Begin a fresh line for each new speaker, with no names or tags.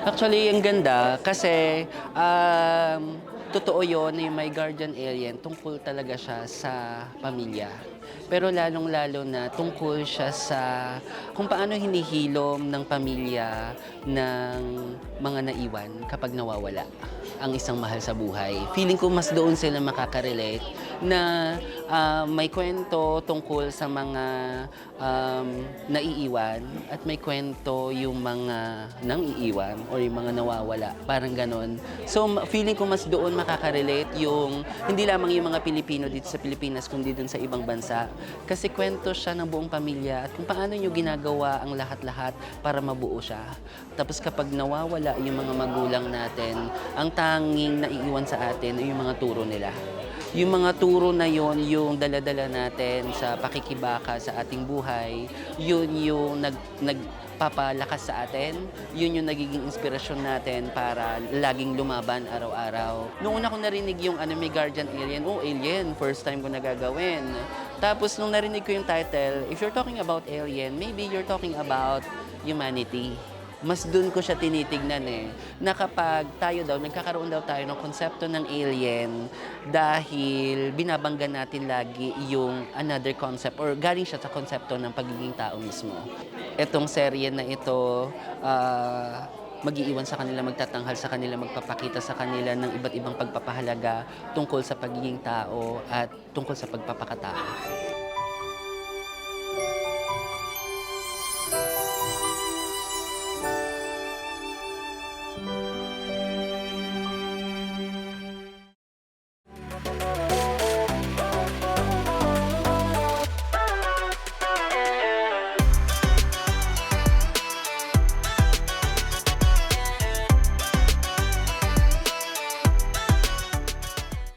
Actually, ang ganda kasi um, totoo yon na yung My Guardian Alien, tungkol talaga siya sa pamilya. Pero lalong-lalo na tungkol siya sa kung paano hinihilom ng pamilya ng mga naiwan kapag nawawala ang isang mahal sa buhay. Feeling ko mas doon sila makaka-relate na ah, may kwento tungkol sa mga um, naiiwan at may kwento yung mga nang iiwan or yung mga nawawala. Parang ganon. So feeling ko mas doon makaka-relate yung hindi lamang yung mga Pilipino dito sa Pilipinas kundi dun sa ibang bansa. Kasi kwento siya ng buong pamilya at kung paano nyo ginagawa ang lahat-lahat para mabuo siya. Tapos kapag nawawala yung mga magulang natin, ang tanging naiiwan sa atin ay yung mga turo nila. Yung mga turo na yon yung daladala natin sa pakikibaka sa ating buhay, yun yung nag, nagpapalakas sa atin, yun yung nagiging inspirasyon natin para laging lumaban araw-araw. Noong una ko narinig yung ano, may guardian alien, oh alien, first time ko nagagawin. Tapos nung narinig ko yung title, if you're talking about alien, maybe you're talking about humanity mas dun ko siya tinitignan eh, na kapag tayo daw, nagkakaroon daw tayo ng konsepto ng alien dahil binabangga natin lagi yung another concept or galing siya sa konsepto ng pagiging tao mismo. Etong serye na ito, ah, mag-iiwan sa kanila, magtatanghal sa kanila, magpapakita sa kanila ng iba't ibang pagpapahalaga tungkol sa pagiging tao at tungkol sa pagpapakatao. thank you